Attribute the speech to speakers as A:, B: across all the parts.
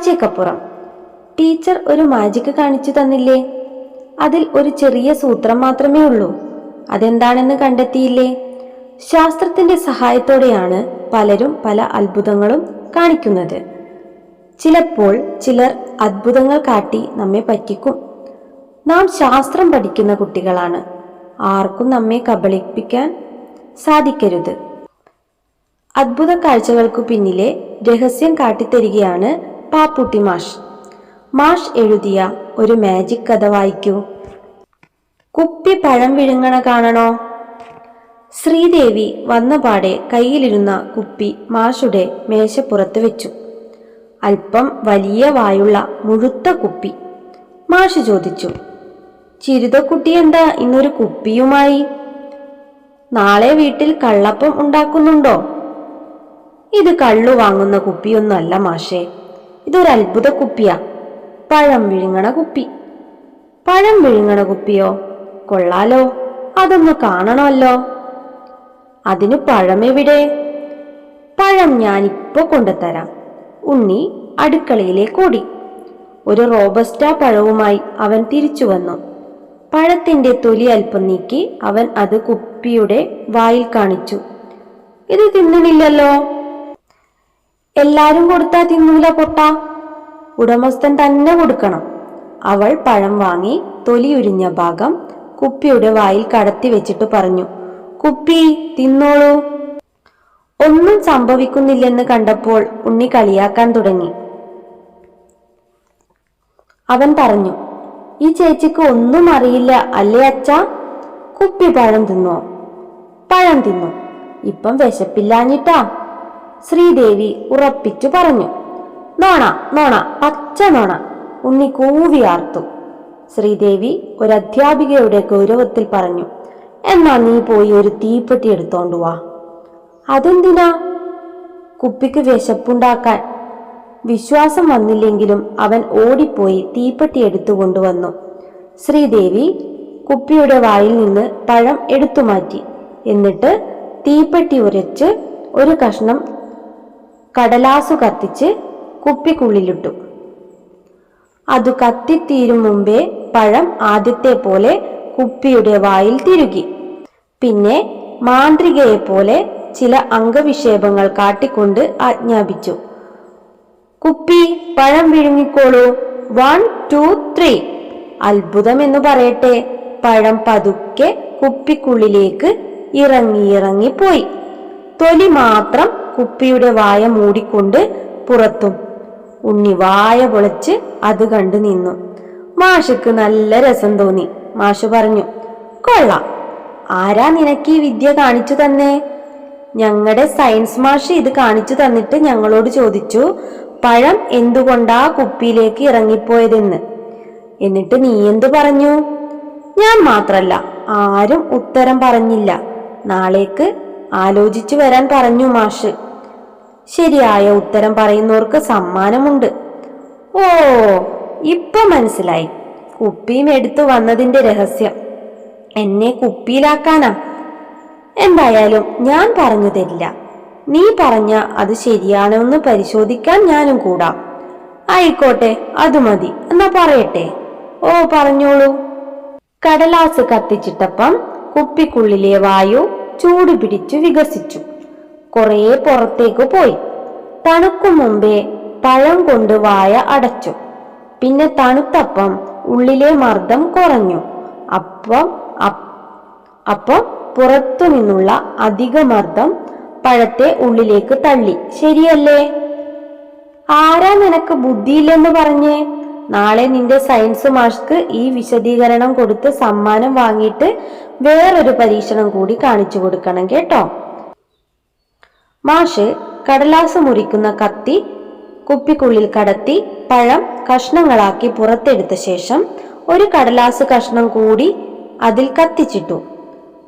A: കാഴ്ചയ്ക്കപ്പുറം teacher ഒരു magic കാണിച്ചു തന്നില്ലേ? അതിൽ ഒരു ചെറിയ സൂത്രം മാത്രമേ ഉള്ളൂ. അതെന്താണെന്ന് കണ്ടെത്തിയില്ലേ? ശാസ്ത്രത്തിന്റെ സഹായത്തോടെയാണ് പലരും പല അത്ഭുതങ്ങളും കാണിക്കുന്നത്. ചിലപ്പോൾ ചിലർ അത്ഭുതങ്ങൾ കാട്ടി നമ്മെ പറ്റിക്കും. നാം ശാസ്ത്രം പഠിക്കുന്ന കുട്ടികളാണ്. ആർക്കും നമ്മെ കബളിപ്പിക്കാൻ സാധിക്കരുത്. അത്ഭുത കാഴ്ചകൾക്കു പിന്നിലെ രഹസ്യം കാട്ടിത്തരികയാണ് പാപ്പുട്ടി മാഷ്. മാഷ് എഴുതിയ ഒരു മാജിക് കഥ വായിക്കൂ. കുപ്പി പഴം വിഴുങ്ങണ കാണണോ? ശ്രീദേവി വന്നപാടെ കയ്യിലിരുന്ന കുപ്പി മാഷുടെ മേശപ്പുറത്ത് വെച്ചു. അല്പം വലിയ വായുള്ള മുഴുത്ത കുപ്പി. മാഷ് ചോദിച്ചു ചിരുതക്കുട്ടി എന്താ ഇന്നൊരു കുപ്പിയുമായി? നാളെ വീട്ടിൽ കള്ളപ്പം ഉണ്ടാക്കുന്നുണ്ടോ? ഇത് കള്ളു വാങ്ങുന്ന കുപ്പിയൊന്നുമല്ല മാഷേ. ഇതൊരു അത്ഭുത കുപ്പിയാ. പഴം വിഴുങ്ങണ കുപ്പി. പഴം വിഴുങ്ങണ കുപ്പിയോ? കൊള്ളാലോ. അതൊന്ന് കാണണമല്ലോ. അതിന് പഴമെവിടെ? പഴം ഞാനിപ്പോ കൊണ്ടുതരാം. ഉണ്ണി അടുക്കളയിലേക്ക് ഓടി. ഒരു റോബസ്റ്റ പഴവുമായി അവൻ തിരിച്ചു വന്നു. പഴത്തിന്റെ തൊലി അല്പം നീക്കി അവൻ അത് കുപ്പിയുടെ വായിൽ കാണിച്ചു. ഇത് തിന്നണില്ലല്ലോ. എല്ലാരും കൊടുത്താ തിന്നൂല പൊട്ട. ഉടമസ്ഥൻ തന്നെ കൊടുക്കണം. അവൾ പഴം വാങ്ങി തൊലിയുരിഞ്ഞ ഭാഗം കുപ്പിയുടെ വായിൽ കടത്തി വെച്ചിട്ട് പറഞ്ഞു കുപ്പി തിന്നോളൂ. ഒന്നും സംഭവിക്കുന്നില്ലെന്ന് കണ്ടപ്പോൾ ഉണ്ണി കളിയാക്കാൻ തുടങ്ങി. അവൻ പറഞ്ഞു ഈ ചേച്ചിക്ക് ഒന്നും അറിയില്ല അല്ലേ അച്ഛ? കുപ്പി പഴം തിന്നോ? പഴം തിന്നു? ഇപ്പം വിശപ്പില്ലാഞ്ഞിട്ടാ. ശ്രീദേവി ഉറപ്പിച്ചു പറഞ്ഞു. നോണ നോണ പച്ച നോണ ഉണ്ണി കൂവിയാർത്തു ശ്രീദേവി ഒരു അധ്യാപികയുടെ ഗൗരവത്തിൽ പറഞ്ഞു എന്നാ നീ പോയി ഒരു തീപ്പെട്ടി എടുത്തോണ്ട് വാ. അതെന്തിനാ? കുപ്പിക്ക് വിശപ്പുണ്ടാക്കാൻ. വിശ്വാസം വന്നില്ലെങ്കിലും അവൻ ഓടിപ്പോയി തീപ്പെട്ടി എടുത്തു കൊണ്ടുവന്നു. ശ്രീദേവി കുപ്പിയുടെ വായിൽ നിന്ന് പഴം എടുത്തു മാറ്റി. എന്നിട്ട് തീപ്പെട്ടി ഉരച്ച് ഒരു കഷ്ണം കടലാസു കത്തിച്ച് കുപ്പിക്കുള്ളിലിട്ടു. അത് കത്തിത്തീരും മുമ്പേ പഴം ആദ്യത്തെ പോലെ കുപ്പിയുടെ വായിൽ തിരുകി. പിന്നെ മാന്ത്രികയെ പോലെ ചില അംഗവിക്ഷേപങ്ങൾ കാട്ടിക്കൊണ്ട് ആജ്ഞാപിച്ചു. കുപ്പി പഴം വിഴുങ്ങിക്കോളൂ. One two three. അത്ഭുതം എന്ന് പറയട്ടെ. പഴം പതുക്കെ കുപ്പിക്കുള്ളിലേക്ക് ഇറങ്ങി ഇറങ്ങി പോയി തൊലി മാത്രം കുപ്പിയുടെ വായ മൂടിക്കൊണ്ട് പുറത്തും. ഉണ്ണി വായ പൊളച്ച് അത് കണ്ടു നിന്നു. മാഷക്ക് നല്ല രസം തോന്നി. മാഷ് പറഞ്ഞു കൊള്ളാം. ആരാ നിനക്ക് ഈ വിദ്യ കാണിച്ചു തന്നേ? ഞങ്ങളുടെ സയൻസ് മാഷ് ഇത് കാണിച്ചു തന്നിട്ട് ഞങ്ങളോട് ചോദിച്ചു പഴം എന്തുകൊണ്ടാ കുപ്പിയിലേക്ക് ഇറങ്ങിപ്പോയതെന്ന്? എന്നിട്ട് നീ എന്തു പറഞ്ഞു? ഞാൻ മാത്രല്ല ആരും ഉത്തരം പറഞ്ഞില്ല. നാളേക്ക് ആലോചിച്ചു വരാൻ പറഞ്ഞു മാഷ്. ശരിയായ ഉത്തരം പറയുന്നവർക്ക് സമ്മാനമുണ്ട്. ഓ ഇപ്പൊ മനസ്സിലായി. കുപ്പിയും എടുത്തു വന്നതിന്റെ രഹസ്യം. എന്നെ കുപ്പിയിലാക്കാനാ. എന്തായാലും ഞാൻ പറഞ്ഞു തരില്ല. നീ പറഞ്ഞ അത് ശരിയാണെന്ന് പരിശോധിക്കാൻ ഞാനും കൂടാം. ആയിക്കോട്ടെ അത് മതി. എന്നാ പറയട്ടെ. ഓ പറഞ്ഞോളൂ. കടലാസ് കത്തിച്ചിട്ടപ്പം കുപ്പിക്കുള്ളിലെ വായു ചൂട് പിടിച്ചു വികസിച്ചു. കുറേ പുറത്തേക്ക് പോയി. തണുക്കു മുമ്പേ പഴം കൊണ്ട് വായ അടച്ചു. പിന്നെ തണുത്തപ്പം ഉള്ളിലെ മർദ്ദം കുറഞ്ഞു. അപ്പം അപ്പം പുറത്തു നിന്നുള്ള അധിക മർദ്ദം പഴത്തെ ഉള്ളിലേക്ക് തള്ളി. ശരിയല്ലേ? ആരാ നിനക്ക് ബുദ്ധിയില്ലെന്ന് പറഞ്ഞേ? നാളെ നിന്റെ സയൻസ് മാഷ്ക്ക് ഈ വിശദീകരണം കൊടുത്ത് സമ്മാനം വാങ്ങിയിട്ട് വേറൊരു പരീക്ഷണം കൂടി കാണിച്ചു കൊടുക്കണം കേട്ടോ. മാഷ് കടലാസ് മുറിക്കുന്ന കത്തി കുപ്പിക്കുള്ളിൽ കടത്തി പഴം കഷ്ണങ്ങളാക്കി പുറത്തെടുത്ത ശേഷം ഒരു കടലാസ് കഷ്ണം കൂടി അതിൽ കത്തിച്ചിട്ടു.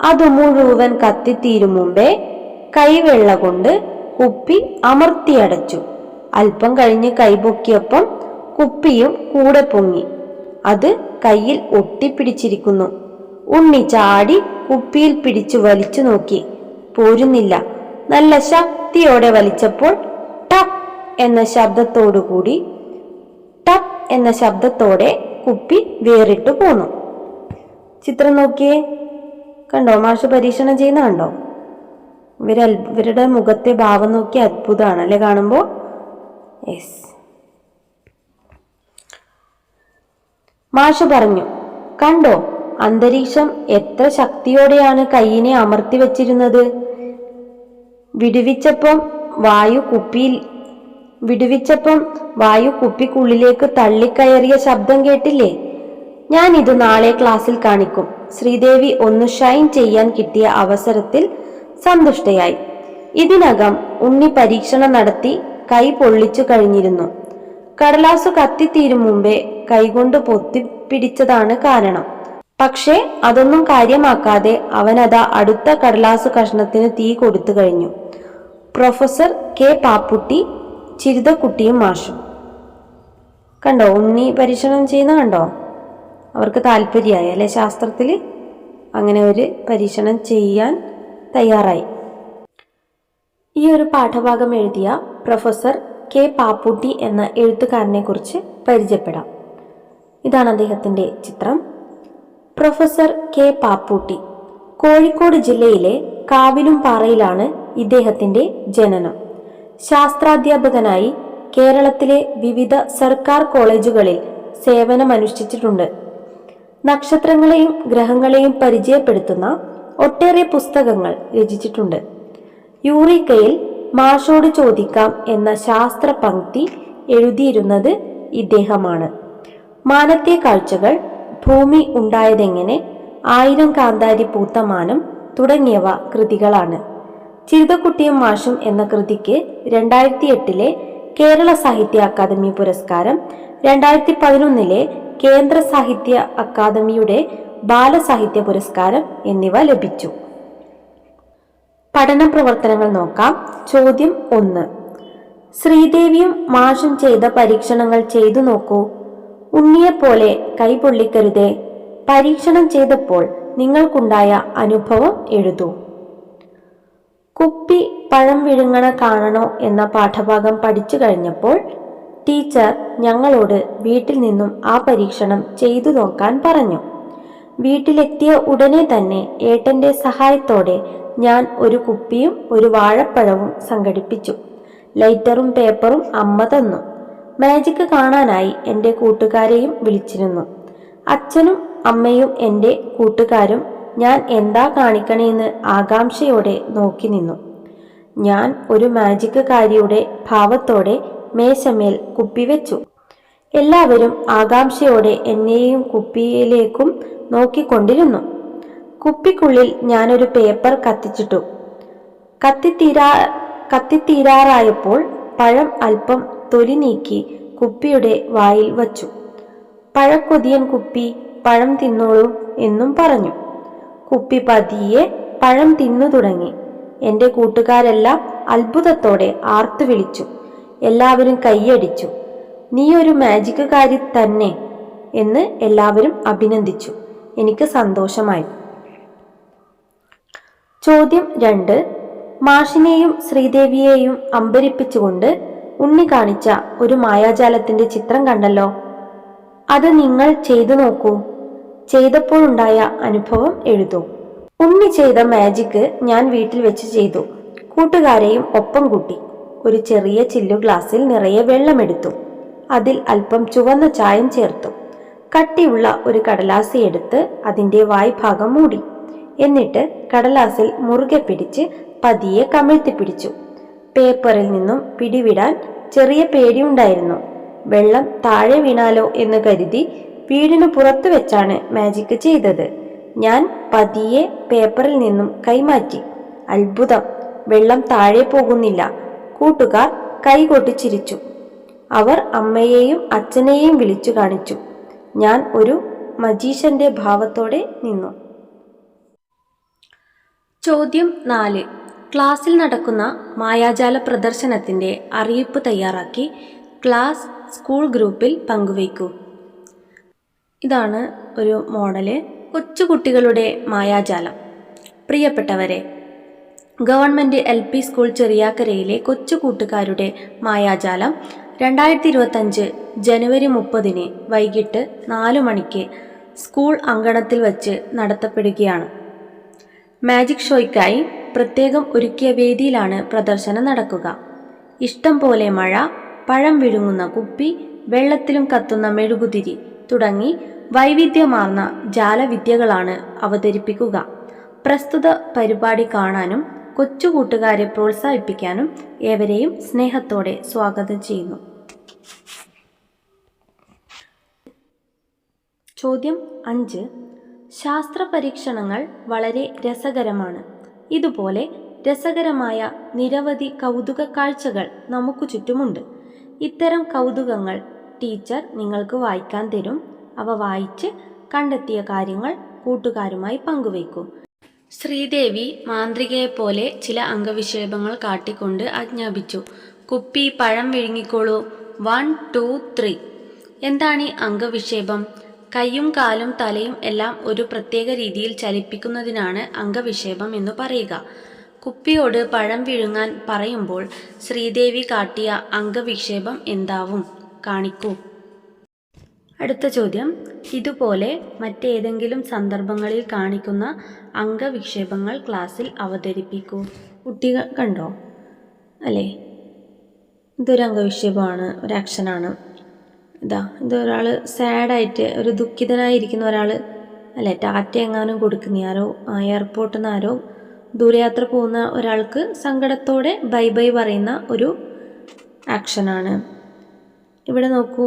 A: അത് മുഴുവൻ കത്തിത്തീരും മുമ്പേ കൈവെള്ള കൊണ്ട് കുപ്പി അമർത്തിയടച്ചു. അല്പം കഴിഞ്ഞ് കൈപൊക്കിയപ്പം കുപ്പിയും കൂടെ പൊങ്ങി. അത് കയ്യിൽ ഒട്ടിപ്പിടിച്ചിരിക്കുന്നു. ഉണ്ണി ചാടി കുപ്പിയിൽ പിടിച്ചു വലിച്ചു നോക്കി. പോരുന്നില്ല. നല്ല ശക്തിയോടെ വലിച്ചപ്പോൾ ടപ് എന്ന ശബ്ദത്തോടുകൂടി എന്ന ശബ്ദത്തോടെ കുപ്പി വേറിട്ടു പോന്നു. ചിത്രം നോക്കിയേ. കണ്ടോ? മാഷ് പരീക്ഷണം ചെയ്യുന്ന കണ്ടോ? ഇവര ഇവരുടെ മുഖത്തെ ഭാവം നോക്കി അത്ഭുതമാണ്. അല്ലെ കാണുമ്പോൾ യെസ് മാഷ് പറഞ്ഞു കണ്ടോ? അന്തരീക്ഷം എത്ര ശക്തിയോടെയാണ് കൈയിനെ അമർത്തി വച്ചിരുന്നത്? വിടുവിച്ചപ്പം വായു കുപ്പിയിൽ വിടുവിച്ചപ്പം വായു കുപ്പിക്കുള്ളിലേക്ക് തള്ളിക്കയറിയ ശബ്ദം കേട്ടില്ലേ? ഞാൻ ഇത് നാളെ ക്ലാസ്സിൽ കാണിക്കും. ശ്രീദേവി ഒന്ന് ഷൈൻ ചെയ്യാൻ കിട്ടിയ അവസരത്തിൽ സന്തുഷ്ടയായി. ഇതിനകം ഉണ്ണി പരീക്ഷണം നടത്തി കൈ പൊള്ളിച്ചു കഴിഞ്ഞിരുന്നു. കടലാസു കത്തിത്തീരും മുമ്പേ കൈകൊണ്ട് പൊത്തിപ്പിടിച്ചതാണ് കാരണം. പക്ഷേ അതൊന്നും കാര്യമാക്കാതെ അവനതാ അടുത്ത കടലാസ് കഷ്ണത്തിന് തീ കൊടുത്തു കഴിഞ്ഞു. പ്രൊഫസർ കെ പാപ്പുട്ടി ചിരിതക്കുട്ടിയും മാഷും. കണ്ടോ ഉണ്ണി പരീക്ഷണം ചെയ്യുന്ന കണ്ടോ? അവർക്ക് താല്പര്യമായി അല്ലെ ശാസ്ത്രത്തിൽ അങ്ങനെ ഒരു പരീക്ഷണം ചെയ്യാൻ തയ്യാറായി. ഈ ഒരു പാഠഭാഗം എഴുതിയ പ്രൊഫസർ കെ പാപ്പുട്ടി എന്ന എഴുത്തുകാരനെ കുറിച്ച് പരിചയപ്പെടാം. ഇതാണ് അദ്ദേഹത്തിന്റെ ചിത്രം. Professor K Papputty. കോഴിക്കോട് ജില്ലയിലെ കാവിലും പാറയിലാണ് ഇദ്ദേഹത്തിന്റെ ജനനം. ശാസ്ത്രാധ്യാപകനായി കേരളത്തിലെ വിവിധ സർക്കാർ കോളേജുകളിൽ സേവനമനുഷ്ഠിച്ചിട്ടുണ്ട്. നക്ഷത്രങ്ങളെയും ഗ്രഹങ്ങളെയും പരിചയപ്പെടുത്തുന്ന ഒട്ടേറെ പുസ്തകങ്ങൾ രചിച്ചിട്ടുണ്ട്. യൂറിക്കയിൽ മാഷോട് ചോദിക്കാം എന്ന ശാസ്ത്ര പങ്ക്തി എഴുതിയിരുന്നത് ഇദ്ദേഹമാണ്. മാനത്തെ കാഴ്ചകൾ ഭൂമി ഉണ്ടായതെങ്ങനെ? ആയിരം കാന്താരി പൂത്തമാനം തുടങ്ങിയവ കൃതികളാണ്. ചിരുതക്കുട്ടിയും മാഷും എന്ന കൃതിക്ക് രണ്ടായിരത്തി എട്ടിലെ കേരള സാഹിത്യ അക്കാദമി പുരസ്കാരം രണ്ടായിരത്തി പതിനൊന്നിലെ കേന്ദ്ര സാഹിത്യ അക്കാദമിയുടെ ബാലസാഹിത്യ പുരസ്കാരം എന്നിവ ലഭിച്ചു. പഠന പ്രവർത്തനങ്ങൾ നോക്കാം. ചോദ്യം ഒന്ന്. ശ്രീദേവിയും മാഷും ചെയ്ത പരീക്ഷണങ്ങൾ ചെയ്തു നോക്കൂ. ഉണ്ണിയെപ്പോലെ കൈപൊള്ളിക്കരുതേ. പരീക്ഷണം ചെയ്തപ്പോൾ നിങ്ങൾക്കുണ്ടായ അനുഭവം എഴുതൂ. കുപ്പി പഴം വിഴുങ്ങണ കാണണോ എന്ന പാഠഭാഗം പഠിച്ചു കഴിഞ്ഞപ്പോൾ ടീച്ചർ ഞങ്ങളോട് വീട്ടിൽ നിന്നും ആ പരീക്ഷണം ചെയ്തു നോക്കാൻ പറഞ്ഞു. വീട്ടിലെത്തിയ ഉടനെ തന്നെ ഏട്ടന്റെ സഹായത്തോടെ ഞാൻ ഒരു കുപ്പിയും ഒരു വാഴപ്പഴവും സംഘടിപ്പിച്ചു. ലൈറ്ററും പേപ്പറും അമ്മ തന്നു. മാജിക് കാണാനായി എന്റെ കൂട്ടുകാരെയും വിളിച്ചിരുന്നു. അച്ഛനും അമ്മയും എന്റെ കൂട്ടുകാരും ഞാൻ എന്താ കാണിക്കണേന്ന് ആകാംക്ഷയോടെ നോക്കി നിന്നു. ഞാൻ ഒരു മാജിക് കാരിയുടെ ഭാവത്തോടെ മേശമേൽ കുപ്പിവെച്ചു. എല്ലാവരും ആകാംക്ഷയോടെ എന്നെയും കുപ്പിയിലേക്കും നോക്കിക്കൊണ്ടിരുന്നു. കുപ്പിക്കുള്ളിൽ ഞാനൊരു പേപ്പർ കത്തിച്ചിട്ടു. കത്തിത്തീരാ കത്തിത്തീരാറായപ്പോൾ പഴം അല്പം തൊലി നീക്കി കുപ്പിയുടെ വായിൽ വച്ചു. പഴക്കൊതിയൻ കുപ്പി പഴം തിന്നോളൂ എന്നും പറഞ്ഞു. കുപ്പി പതിയെ പഴം തിന്നു തുടങ്ങി. എന്റെ കൂട്ടുകാരെല്ലാം അത്ഭുതത്തോടെ ആർത്തു വിളിച്ചു. എല്ലാവരും കൈയടിച്ചു. നീ ഒരു മാജിക്കുകാരി തന്നെ എന്ന് എല്ലാവരും അഭിനന്ദിച്ചു. എനിക്ക് സന്തോഷമായി. ചോദ്യം രണ്ട്. മാഷിനെയും ശ്രീദേവിയെയും അമ്പരിപ്പിച്ചുകൊണ്ട് ഉണ്ണി കാണിച്ച ഒരു മായാജാലത്തിന്റെ ചിത്രം കണ്ടല്ലോ. അത് നിങ്ങൾ ചെയ്തു നോക്കൂ. ചെയ്തപ്പോഴുണ്ടായ അനുഭവം എഴുതൂ. ഉണ്ണി ചെയ്ത മാജിക്ക് ഞാൻ വീട്ടിൽ വെച്ച് ചെയ്തു. കൂട്ടുകാരെയും ഒപ്പം കൂട്ടി. ഒരു ചെറിയ ചില്ലു ഗ്ലാസ്സിൽ നിറയെ വെള്ളമെടുത്തു. അതിൽ അല്പം ചുവന്ന ചായം ചേർത്തു. കട്ടിയുള്ള ഒരു കടലാസി എടുത്ത് അതിന്റെ വായ്ഭാഗം മൂടി. എന്നിട്ട് കടലാസിൽ മുറുകെ പിടിച്ച് പതിയെ കമിഴ്ത്തി പിടിച്ചു. പേപ്പറിൽ നിന്നും പിടിവിടാൻ ചെറിയ പേടിയുണ്ടായിരുന്നു. വെള്ളം താഴെ വീണാലോ എന്ന് കരുതി വീടിനു പുറത്തു വെച്ചാണ് മാജിക് ചെയ്തത്. ഞാൻ പതിയെ പേപ്പറിൽ നിന്നും കൈമാറ്റി. അത്ഭുതം. വെള്ളം താഴെ പോകുന്നില്ല. കൂട്ടുകാർ കൈകൊട്ടി ചിരിച്ചു. അവർ അമ്മയെയും അച്ഛനെയും വിളിച്ചു കാണിച്ചു. ഞാൻ ഒരു മജീഷന്റെ ഭാവത്തോടെ നിന്നു. ചോദ്യം നാല്. ക്ലാസ്സിൽ നടക്കുന്ന മായാജാല പ്രദർശനത്തിന്റെ അറിയിപ്പ് തയ്യാറാക്കി ക്ലാസ് സ്കൂൾ ഗ്രൂപ്പിൽ പങ്കുവയ്ക്കൂ. ഇതാണ് ഒരു മോഡൽ. കൊച്ചുകുട്ടികളുടെ മായാജാലം. പ്രിയപ്പെട്ടവരെ ഗവൺമെന്റ് എൽ പി സ്കൂൾ ചെറിയാക്കരയിലെ കൊച്ചു കൂട്ടുകാരുടെ മായാജാലം രണ്ടായിരത്തി ഇരുപത്തഞ്ച് ജനുവരി മുപ്പതിന് വൈകിട്ട് നാലു മണിക്ക് സ്കൂൾ അങ്കണത്തിൽ വച്ച് നടത്തപ്പെടുകയാണ്. മാജിക് ഷോയ്ക്കായി പ്രത്യേകം ഒരുക്കിയ വേദിയിലാണ് പ്രദർശനം നടക്കുക. ഇഷ്ടം പോലെ മഴ പഴം വിഴുങ്ങുന്ന കുപ്പി വെള്ളത്തിലും കത്തുന്ന മെഴുകുതിരി തുടങ്ങി വൈവിധ്യമാർന്ന ജാലവിദ്യകളാണ് അവതരിപ്പിക്കുക. പ്രസ്തുത പരിപാടി കാണാനും കൊച്ചുകൂട്ടുകാരെ പ്രോത്സാഹിപ്പിക്കാനും ഏവരെയും സ്നേഹത്തോടെ സ്വാഗതം ചെയ്യുന്നു. ചോദ്യം അഞ്ച്. ശാസ്ത്ര പരീക്ഷണങ്ങൾ വളരെ രസകരമാണ്. ഇതുപോലെ രസകരമായ നിരവധി കൗതുക കാഴ്ചകൾ നമുക്ക് ചുറ്റുമുണ്ട്. ഇത്തരം കൗതുകങ്ങൾ ടീച്ചർ നിങ്ങൾക്ക് വായിക്കാൻ തരും. അവ വായിച്ച് കണ്ടെത്തിയ കാര്യങ്ങൾ കൂട്ടുകാരുമായി പങ്കുവയ്ക്കൂ. ശ്രീദേവി മാന്ത്രികയെപ്പോലെ ചില അംഗവിക്ഷേപങ്ങൾ കാട്ടിക്കൊണ്ട് ആജ്ഞാപിച്ചു. കുപ്പി പഴം വിഴുങ്ങിക്കോളൂ. One two three. എന്താണ് ഈ അംഗവിക്ഷേപം കൈയും കാലും തലയും എല്ലാം ഒരു പ്രത്യേക രീതിയിൽ ചലിപ്പിക്കുന്നതിനാണ് അംഗവിക്ഷേപം എന്ന് പറയുക. കുപ്പിയോട് പഴം വിഴുങ്ങാൻ പറയുമ്പോൾ ശ്രീദേവി കാട്ടിയ അംഗവിക്ഷേപം എന്താവും? കാണിക്കൂ. അടുത്ത ചോദ്യം. ഇതുപോലെ മറ്റേതെങ്കിലും സന്ദർഭങ്ങളിൽ കാണിക്കുന്ന അംഗവിക്ഷേപങ്ങൾ ക്ലാസ്സിൽ അവതരിപ്പിക്കൂ. കുട്ടികൾ കണ്ടോ? അല്ലേ? ഇതൊരു അംഗവിക്ഷേപമാണ് ഒരു ആക്ഷനാണ്. ഇതാ ഇത് ഒരാൾ സാഡായിട്ട് ഒരു ദുഃഖിതനായിരിക്കുന്ന ഒരാൾ അല്ലേ ടാറ്റ എങ്ങാനും കൊടുക്കുന്ന ആരോ എയർപോർട്ടിൽ നിന്ന് ആരോ ദൂരയാത്ര പോകുന്ന ഒരാൾക്ക് സങ്കടത്തോടെ ബൈ ബൈ പറയുന്ന ഒരു ആക്ഷനാണ്. ഇവിടെ നോക്കൂ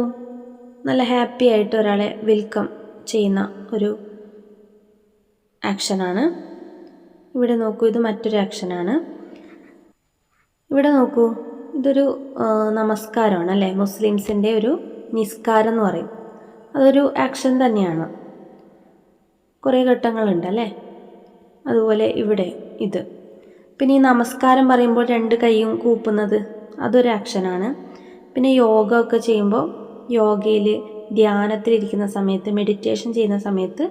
A: നല്ല ഹാപ്പി ആയിട്ട് ഒരാളെ വെൽക്കം ചെയ്യുന്ന ഒരു ആക്ഷനാണ്. ഇവിടെ നോക്കൂ ഇത് മറ്റൊരു ആക്ഷനാണ്. ഇവിടെ നോക്കൂ ഇതൊരു നമസ്കാരമാണ് അല്ലേ മുസ്ലിംസിന്റെ ഒരു നിസ്കാരം എന്ന് പറയും. അതൊരു ആക്ഷൻ തന്നെയാണ്. കുറേ ഘട്ടങ്ങളുണ്ട് അല്ലേ? അതുപോലെ ഇവിടെ ഇത്. പിന്നെ ഈ നമസ്കാരം പറയുമ്പോൾ രണ്ട് കൈയും കൂപ്പുന്നത് അതൊരു ആക്ഷനാണ് പിന്നെ യോഗ ഒക്കെ ചെയ്യുമ്പോൾ യോഗയിൽ ധ്യാനത്തിലിരിക്കുന്ന സമയത്ത് മെഡിറ്റേഷൻ ചെയ്യുന്ന സമയത്ത്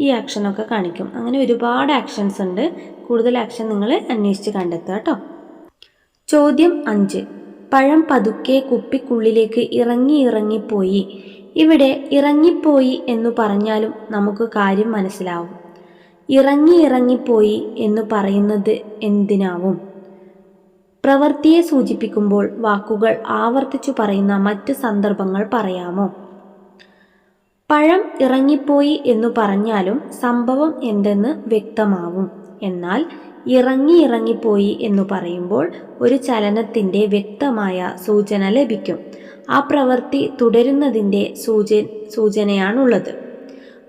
A: ഈ ആക്ഷനൊക്കെ കാണിക്കും. അങ്ങനെ ഒരുപാട് ആക്ഷൻസ് ഉണ്ട്. കൂടുതൽ ആക്ഷൻ നിങ്ങൾ അന്വേഷിച്ച് കണ്ടെത്തുക കേട്ടോ. ചോദ്യം അഞ്ച്. പഴം പതുക്കെ കുപ്പിക്കുള്ളിലേക്ക് ഇറങ്ങി ഇറങ്ങിപ്പോയി ഇവിടെ ഇറങ്ങിപ്പോയി എന്ന് പറഞ്ഞാലും നമുക്ക് കാര്യം മനസ്സിലാവും. ഇറങ്ങി ഇറങ്ങിപ്പോയി എന്ന് പറയുന്നത് എന്തിനാവും? പ്രവൃത്തിയെ സൂചിപ്പിക്കുമ്പോൾ വാക്കുകൾ ആവർത്തിച്ചു പറയുന്ന മറ്റ് സന്ദർഭങ്ങൾ പറയാമോ? പഴം ഇറങ്ങിപ്പോയി എന്ന് പറഞ്ഞാലും സംഭവം എന്തെന്ന് വ്യക്തമാവും. എന്നാൽ ഇറങ്ങി ഇറങ്ങിപ്പോയി എന്ന് പറയുമ്പോൾ ഒരു ചലനത്തിന്റെ വ്യക്തമായ സൂചന ലഭിക്കും. ആ പ്രവൃത്തി തുടരുന്നതിന്റെ സൂച സൂചനയാണുള്ളത്.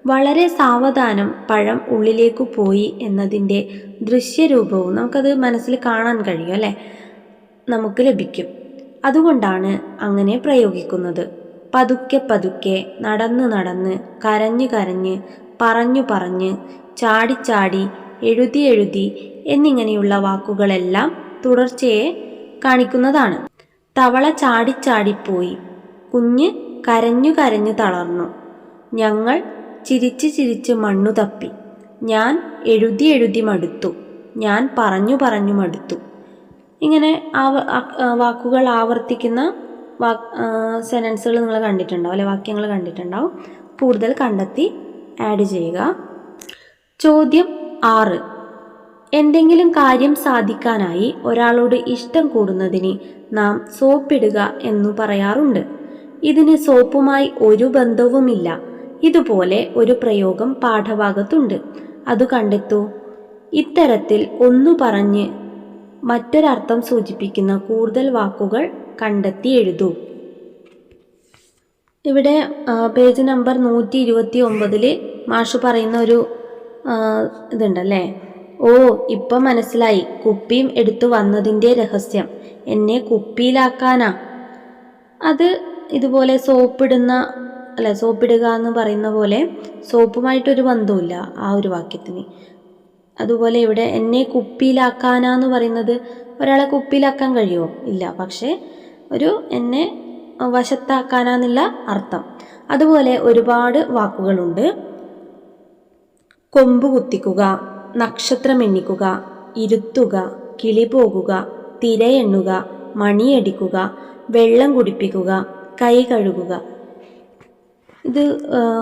A: വളരെ സാവധാനം പഴം ഉള്ളിലേക്ക് പോയി എന്നതിന്റെ ദൃശ്യരൂപവും നമുക്കത് മനസ്സിൽ കാണാൻ കഴിയും അല്ലേ? നമുക്ക് ലഭിക്കും. അതുകൊണ്ടാണ് അങ്ങനെ പ്രയോഗിക്കുന്നത്. പതുക്കെ പതുക്കെ നടന്ന് നടന്ന് കരഞ്ഞ് കരഞ്ഞ് പറഞ്ഞു പറഞ്ഞ് ചാടിച്ചാടി എഴുതി എഴുതി എന്നിങ്ങനെയുള്ള വാക്കുകളെല്ലാം തുടർച്ചയെ കാണിക്കുന്നതാണ്. തവള ചാടിച്ചാടിപ്പോയി കുഞ്ഞ് കരഞ്ഞു കരഞ്ഞു തളർന്നു. ഞങ്ങൾ ചിരിച്ച് ചിരിച്ച് മണ്ണു തപ്പി. ഞാൻ എഴുതി എഴുതി മടുത്തു. ഞാൻ പറഞ്ഞു പറഞ്ഞു മടുത്തു. ഇങ്ങനെ വാക്കുകൾ ആവർത്തിക്കുന്ന വാ സെനൻസുകൾ നിങ്ങൾ കണ്ടിട്ടുണ്ടാവും അല്ലെ? വാക്യങ്ങൾ കണ്ടിട്ടുണ്ടാവും. കൂടുതൽ കണ്ടെത്തി ആഡ് ചെയ്യുക. ചോദ്യം ആറ്. എന്തെങ്കിലും കാര്യം സാധിക്കാനായി ഒരാളോട് ഇഷ്ടം കൂടുന്നതിന് നാം സോപ്പിടുക എന്നു പറയാറുണ്ട്. ഇതിന് സോപ്പുമായി ഒരു ബന്ധവുമില്ല. ഇതുപോലെ ഒരു പ്രയോഗം പാഠഭാഗത്തുണ്ട്. അത് കണ്ടെത്തൂ. ഇത്തരത്തിൽ ഒന്നു പറഞ്ഞ് മറ്റൊരർത്ഥം സൂചിപ്പിക്കുന്ന കൂടുതൽ വാക്കുകൾ കണ്ടെത്തി എഴുതൂ. ഇവിടെ പേജ് നമ്പർ നൂറ്റി ഇരുപത്തി ഒമ്പതിൽ മാഷ് പറയുന്ന ഒരു ഇതുണ്ടല്ലേ? ഓ ഇപ്പം മനസ്സിലായി. കുപ്പിയും എടുത്തു വന്നതിന്റെ രഹസ്യം. എന്നെ കുപ്പിയിലാക്കാനാ? അത് ഇതുപോലെ സോപ്പിടുന്ന അല്ല സോപ്പിടുക എന്ന് പറയുന്ന പോലെ സോപ്പുമായിട്ടൊരു ബന്ധവുമില്ല ആ ഒരു വാക്യത്തിന്. അതുപോലെ ഇവിടെ എന്നെ കുപ്പിയിലാക്കാനാന്ന് പറയുന്നത് ഒരാളെ കുപ്പിയിലാക്കാൻ കഴിയുമോ? ഇല്ല. പക്ഷേ ഒരു എന്നെ വശത്താക്കാനാന്നുള്ള അർത്ഥം. അതുപോലെ ഒരുപാട് വാക്കുകളുണ്ട്. കൊമ്പ് കുത്തിക്കുക നക്ഷത്രം എണ്ണിക്കുക ഇരുത്തുക കിളി പോകുക തിരയെണ്ണുക മണിയടിക്കുക വെള്ളം കുടിപ്പിക്കുക കൈ കഴുകുക. ഇത്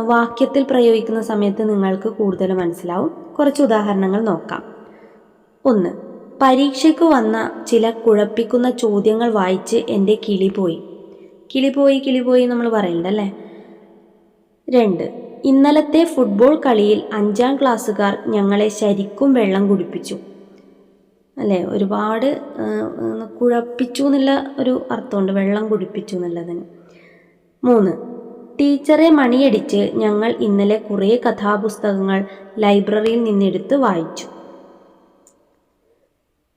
A: വാക്യത്തിൽ പ്രയോഗിക്കുന്ന സമയത്ത് നിങ്ങൾക്ക് കൂടുതൽ മനസ്സിലാവും. കുറച്ച് ഉദാഹരണങ്ങൾ നോക്കാം. ഒന്ന് പരീക്ഷയ്ക്ക് വന്ന ചില കുഴപ്പിക്കുന്ന ചോദ്യങ്ങൾ വായിച്ച് എന്റെ കിളി പോയി. കിളി പോയി കിളി പോയി നമ്മൾ പറയുന്നുണ്ടല്ലേ രണ്ട് ഇന്നലത്തെ ഫുട്ബോൾ കളിയിൽ അഞ്ചാം ക്ലാസ്സുകാർ ഞങ്ങളെ ശരിക്കും വെള്ളം കുടിപ്പിച്ചു. അല്ലേ? ഒരുപാട് കുഴപ്പിച്ചു എന്നുള്ള ഒരു അർത്ഥമുണ്ട്. വെള്ളം കുടിപ്പിച്ചു എന്നുള്ളതിന്. മൂന്ന് ടീച്ചറെ മണിയടിച്ച് ഞങ്ങൾ ഇന്നലെ കുറേ കഥാപുസ്തകങ്ങൾ ലൈബ്രറിയിൽ നിന്നെടുത്ത് വായിച്ചു.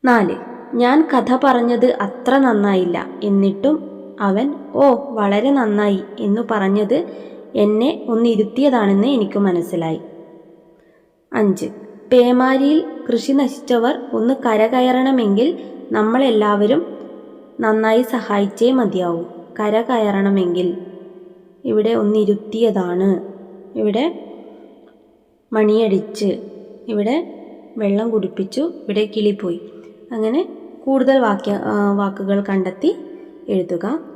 A: നാല് ഞാൻ കഥ പറഞ്ഞത് അത്ര നന്നായില്ല. എന്നിട്ടും അവൻ ഓ വളരെ നന്നായി എന്ന് പറഞ്ഞത് എന്നെ ഒന്നിരുത്തിയതാണെന്ന് എനിക്ക് മനസ്സിലായി. അഞ്ച്. പേമാരിയിൽ കൃഷി നശിച്ചവർ ഒന്ന് കരകയറണമെങ്കിൽ നമ്മളെല്ലാവരും നന്നായി സഹായിച്ചേ മതിയാവൂ. കരകയറണമെങ്കിൽ. ഇവിടെ ഒന്നിരുത്തിയതാണ്. ഇവിടെ മണിയടിച്ച് ഇവിടെ വെള്ളം കുടിപ്പിച്ചു ഇവിടെ കിളിപ്പോയി. അങ്ങനെ കൂടുതൽ വാക്യ വാക്കുകൾ കണ്ടെത്തി എഴുതുക.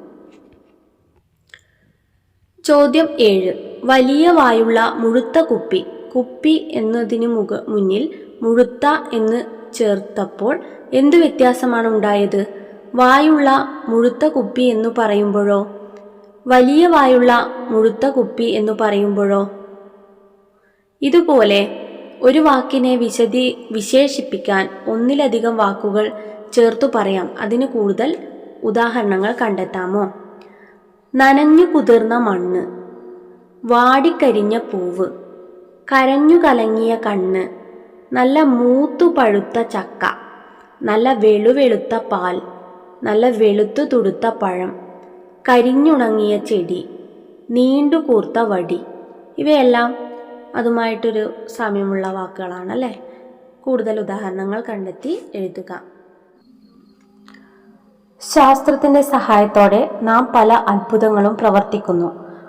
A: ചോദ്യം ഏഴ്. വലിയ വായുള്ള മുഴുത്ത കുപ്പി. കുപ്പി എന്നതിനു മുക മുന്നിൽ മുഴുത്ത എന്ന് ചേർത്തപ്പോൾ എന്ത് വ്യത്യാസമാണ് ഉണ്ടായത്? വായുള്ള മുഴുത്ത കുപ്പി എന്ന് പറയുമ്പോഴോ? വലിയ വായുള്ള മുഴുത്ത കുപ്പി എന്ന് പറയുമ്പോഴോ? ഇതുപോലെ ഒരു വാക്കിനെ വിശദീ വിശേഷിപ്പിക്കാൻ ഒന്നിലധികം വാക്കുകൾ ചേർത്തു പറയാം. അതിന് കൂടുതൽ ഉദാഹരണങ്ങൾ കണ്ടെത്താമോ? നനഞ്ഞു കുതിർന്ന മണ്ണ്. വാടിക്കരിഞ്ഞ പൂവ്. കരഞ്ഞു കലങ്ങിയ കണ്ണ്. നല്ല മൂത്തു പഴുത്ത ചക്ക. നല്ല വെളുവെളുത്ത പാൽ. നല്ല വെളുത്തു തുടുത്ത പഴം. കരിഞ്ഞുണങ്ങിയ ചെടി. നീണ്ടു കൂർത്ത വടി. ഇവയെല്ലാം അതുമായിട്ടൊരു സാമ്യമുള്ള വാക്കുകളാണല്ലേ? കൂടുതൽ ഉദാഹരണങ്ങൾ കണ്ടെത്തി എഴുതുക. ശാസ്ത്രത്തിന്റെ സഹായത്തോടെ നാം പല അത്ഭുതങ്ങളും പ്രവർത്തിക്കുന്നു.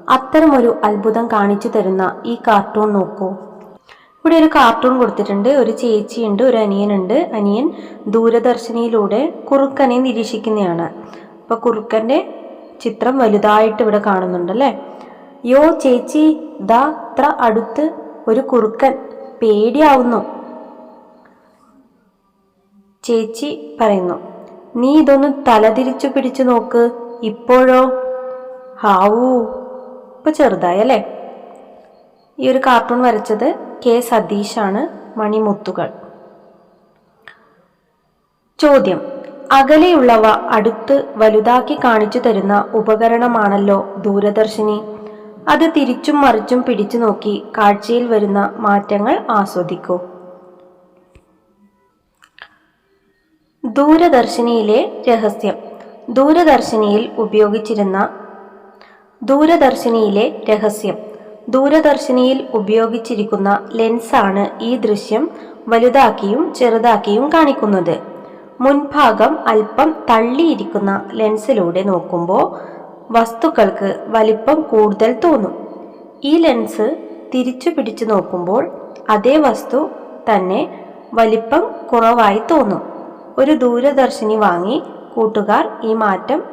A: അത്തരമൊരു അത്ഭുതം കാണിച്ചു തരുന്ന ഈ കാർട്ടൂൺ നോക്കൂ. ഇവിടെ ഒരു കാർട്ടൂൺ കൊടുത്തിട്ടുണ്ട്. ഒരു ചേച്ചിയുണ്ട് ഒരു അനിയനുണ്ട്. അനിയൻ ദൂരദർശിനിയിലൂടെ കുറുക്കനെ നിരീക്ഷിക്കുന്നതാണ് അപ്പോൾ കുറുക്കന്റെ ചിത്രം വലുതായിട്ട് ഇവിടെ കാണുന്നുണ്ടല്ലേ യോ ചേച്ചി ദാ ത്ര അടുത്ത് ഒരു കുറുക്കൻ. പേടിയാവുന്നു. ചേച്ചി പറയുന്നു നീ ഇതൊന്ന് തലതിരിച്ചു പിടിച്ചു നോക്ക്. ഇപ്പോഴോ? ഹാവൂ. ഇപ്പൊ ചെറുതായി അല്ലേ ഈ ഒരു കാർട്ടൂൺ വരച്ചത് കെ സതീഷാണ് മണിമുത്തുകൾ. ചോദ്യം. അകലെയുള്ളവ അടുത്ത് വലുതാക്കി കാണിച്ചു തരുന്ന ഉപകരണമാണല്ലോ ദൂരദർശിനി. അത് തിരിച്ചും മറിച്ചും പിടിച്ചു നോക്കി കാഴ്ചയിൽ വരുന്ന മാറ്റങ്ങൾ ആസ്വദിക്കൂ. ദൂരദർശിനിയിലെ രഹസ്യം. ദൂരദർശിനിയിൽ ഉപയോഗിച്ചിരുന്ന ദൂരദർശിനിയിലെ രഹസ്യം. ദൂരദർശിനിയിൽ ഉപയോഗിച്ചിരിക്കുന്ന ലെൻസാണ് ഈ ദൃശ്യം വലുതാക്കിയും ചെറുതാക്കിയും കാണിക്കുന്നത്. മുൻഭാഗം അല്പം തള്ളിയിരിക്കുന്ന ലെൻസിലൂടെ നോക്കുമ്പോൾ വസ്തുക്കൾക്ക് വലിപ്പം കൂടുതൽ തോന്നും. ഈ ലെൻസ് തിരിച്ചു പിടിച്ചു നോക്കുമ്പോൾ അതേ വസ്തു തന്നെ വലിപ്പം കുറവായി തോന്നും. ഒരു ദൂരദർശിനി വാങ്ങി കൂട്ടുകാർ ഈ മാറ്റം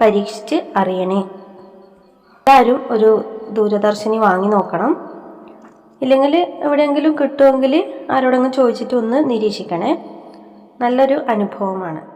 A: പരീക്ഷിച്ച് അറിയണേ. എല്ലാവരും ഒരു ദൂരദർശിനി വാങ്ങി നോക്കണം. ഇല്ലെങ്കിൽ എവിടെയെങ്കിലും കിട്ടുമെങ്കിൽ ആരോടെങ്കിലും ചോദിച്ചിട്ട് ഒന്ന് നിരീക്ഷിക്കണേ. നല്ലൊരു അനുഭവമാണ്.